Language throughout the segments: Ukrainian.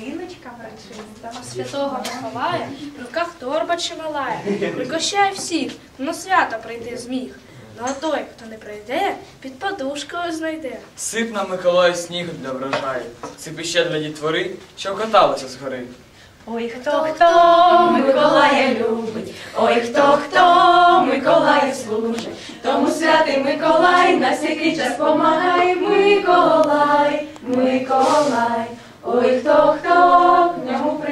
ялиночка врочиста. Святого Миколая, в руках торба чималая, пригощає всіх, на свято прийти зміг. Ну а той, хто не прийде, під подушкою знайде. Сип на Миколай сніг для врожаю, сип іще для дітвори, що каталися з гори. Ой, хто хто Миколая любить, ой, хто хто Миколаю служить, тому святий Миколай на всякий час помагай, Миколай, Миколай, ой, хто хто к ньому прибігає,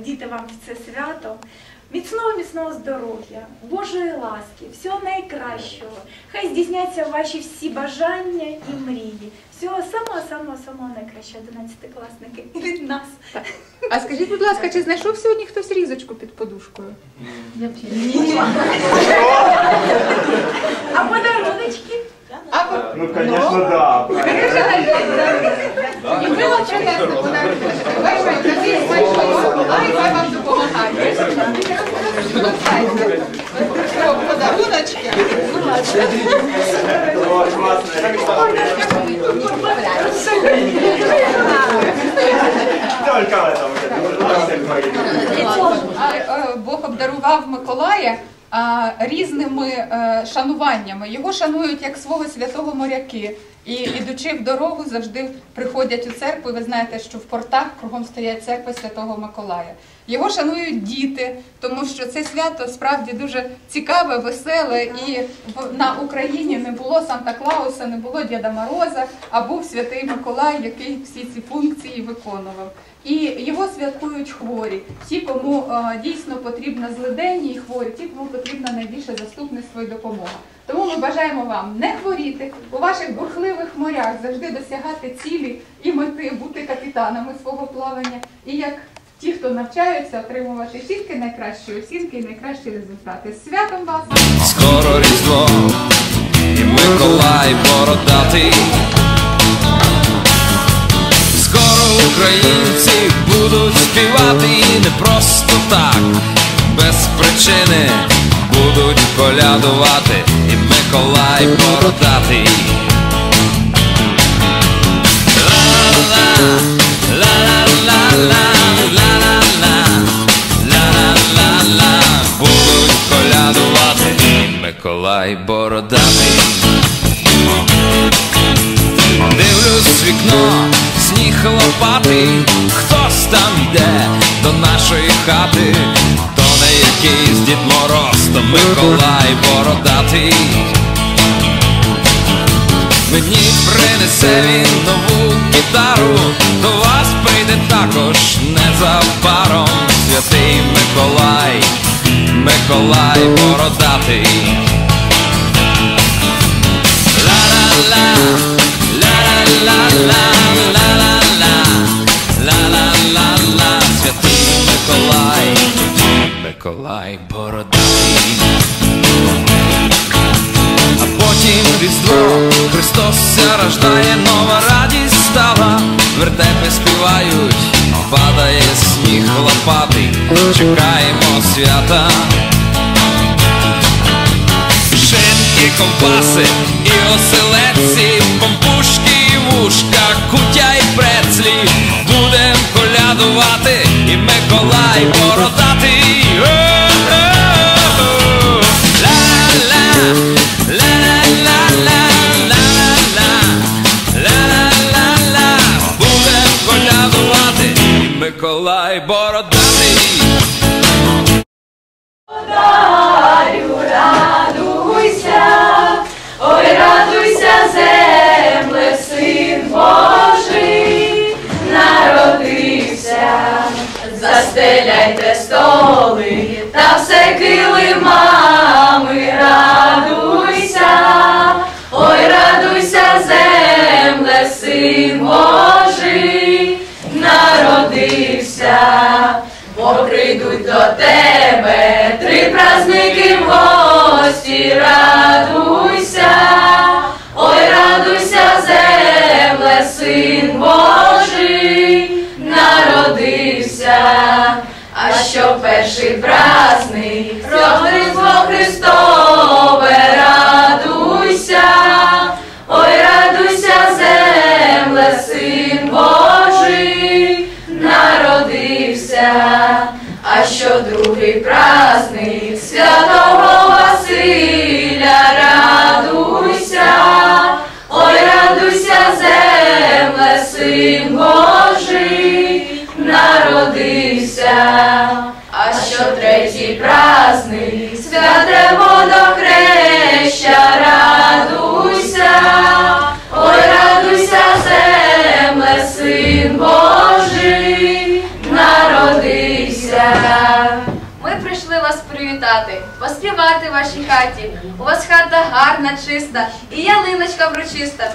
Діти, вам в це свято. Міцного, міцного здоров'я, Божої ласки, всього найкращого. Хай здійсняться ваші всі бажання і мрії. Всього самого самого самого найкращого, 11-класники, і від нас. А скажіть, будь ласка, чи знайшов сьогодні хтось різочку під подушкою? А подаруночки? А ви- Ну, конечно, да. І вам принесли подарунки. Хай вам допомагає. Подаруночки. Бог обдарував Миколая різними е, шануваннями. Його шанують як свого святого моряки. І ідучи в дорогу, завжди приходять у церкву. Ви знаєте, що в портах кругом стоять церкви Святого Миколая. Його шанують діти, тому що це свято справді дуже цікаве, веселе. І на Україні не було Санта Клауса, не було Діда Мороза, а був святий Миколай, який всі ці функції виконував. І його святкують хворі, ті, кому е, дійсно потрібна злиденні і хворі, ті, кому потрібна найбільше заступництво і допомога. Тому ми бажаємо вам не хворіти у ваших бурхливих морях, завжди досягати цілі і мети, бути капітанами свого плавання. І як ті, хто навчаються, отримувати тільки найкращі оцінки і найкращі результати. З Святом вас! Скоро Різдво і Миколай бородатий. Скоро українці будуть співати і не просто так, без причини будуть колядувати і Миколай бородатий. Ла-ла-ла, ла-ла-ла-ла, ла-ла-ла, Миколай бородатий. Дивлюсь вікно, сніг лопатий, хтось там йде до нашої хати, то не якийсь Дід Мороз, то Миколай бородатий. Мені принесе він нову гітару, до вас прийде також незабаром святий Миколай, Миколай бородатий. Миколай, бородатий. А потім Різдво, Христос рождає, нова радість стала, вертепи співають, падає сніг лопатий, чекаємо свята. Шинки, ковбаси і оселедці, помпушки і вушка, кутя і прецлі, будем колядувати, і Миколай бородатий. Ла-ла, прийдуть до тебе три праздники в гості, радуйся, ой, радуйся, земле, син Божий народився, а що перший праздник, родинство Христове, що другий праздник святого прийшли вас привітати, поспівати в вашій хаті. У вас хата гарна, чиста, і ялиночка врочиста.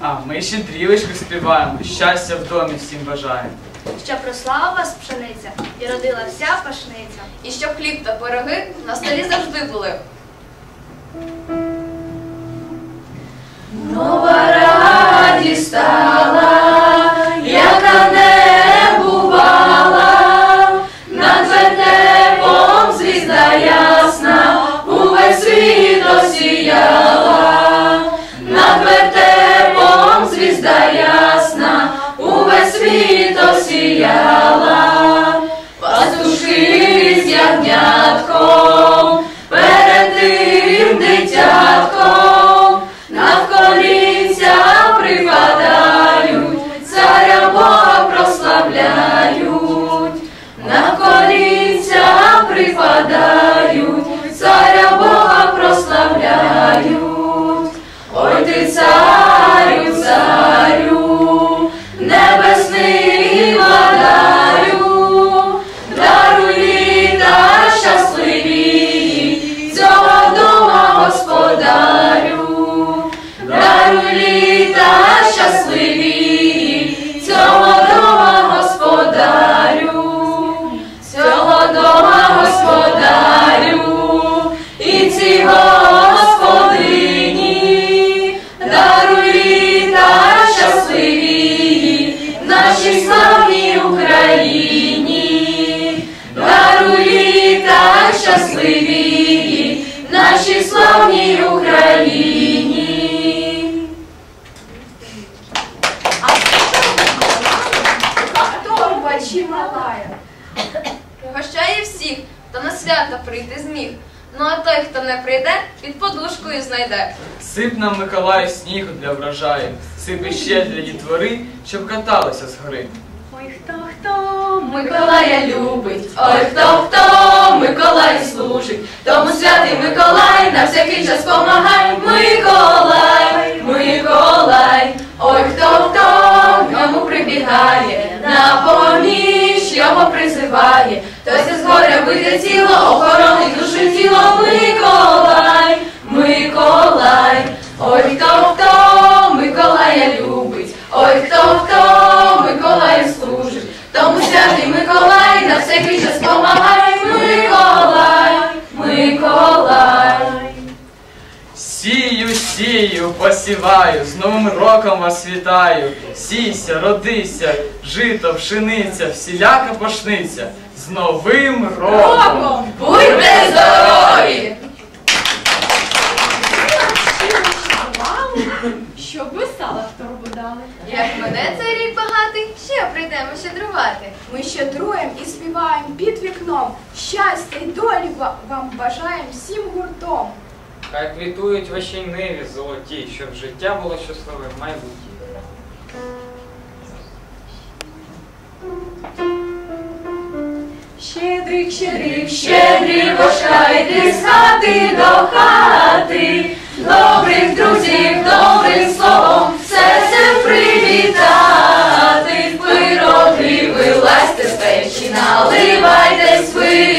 А ми ще дрівочку співаємо, щастя в домі всім бажаємо. Щоб росла у вас пшениця і родила вся пашниця. І щоб хліб та пироги на столі завжди були. Нова радість щасливі, нашій славній Україні. Торба чималая. Пригощає всіх, хто на свято прийти зміг. Ну а той, хто не прийде, під подушкою знайде. Сип нам Миколай снігу для врожаю, сип іще для дітвори, щоб каталися з гори. Ой, хто хто? Миколая любить, ой, хто хто? Миколай служить, тому святий Миколай на всякий час помагай, Миколай, Миколай, ой, хто хто? Йому прибігає, на поміч його призиває, хтось роком вас вітаю. Сійся, родися, жито, пшениця, всіляка пашниця. З Новим роком! Будьте здорові! Щоб ви сала в торбу дали. Як мене цей рік багатий, ще прийдемо щедрувати. Ми щедруємо і співаємо під вікном. Щастя й долі вам бажаємо всім гуртом. Хай квітують ваші ниві золоті, щоб життя було щасливе в майбутнє. Щедрик, щедрик, щедрівошка, йди з хати до хати, добрих друзів, добрим словом, серцем привітати, пироги вилазьте з печі, наливайтесь ви,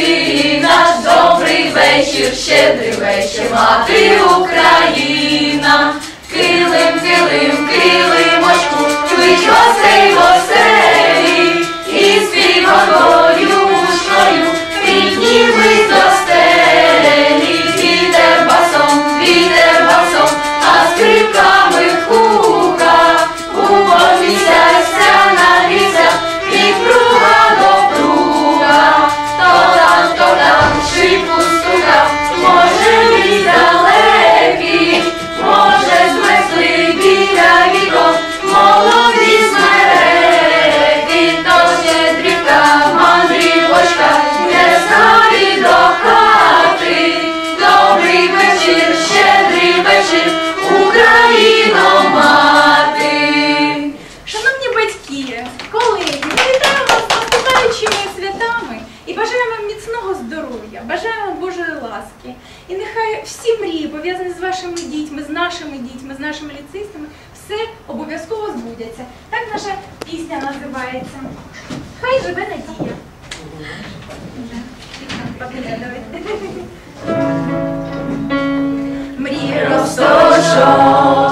вашими дітьми, з нашими дітьми, з нашими ліцистами все обов'язково збудеться. Так наша пісня називається. Хай живе надія. Мрій розтошок,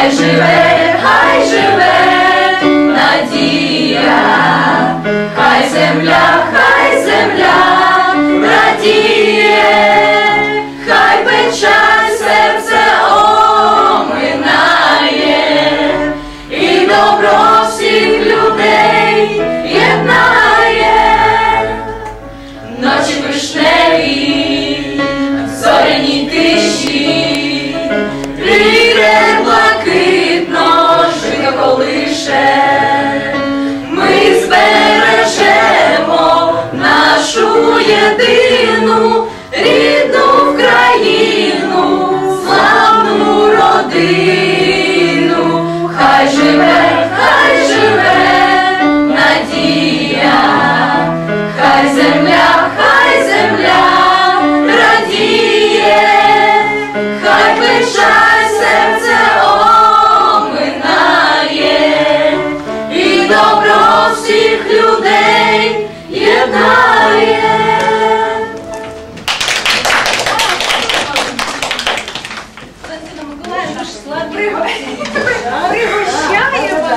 хай живе, хай живе надія. Хай земля, хай земля радіє, хай печаль серце оминає, і добро всіх людей єднає, ночі вишневі,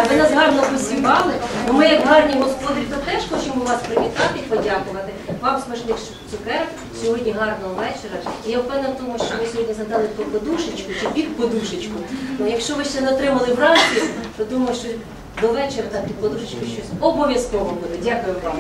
Ви нас гарно посівали. Ну, Ми, як гарні господарі, то теж хочемо вас привітати і подякувати. Вам смачних цукерок, сьогодні гарного вечора. І я впевнена в тому, що ви сьогодні задали ту подушечку чи під подушечку. Ну, якщо ви ще не отримали вранці, то думаю, що до вечора там під подушечку щось обов'язково буде. Дякую вам.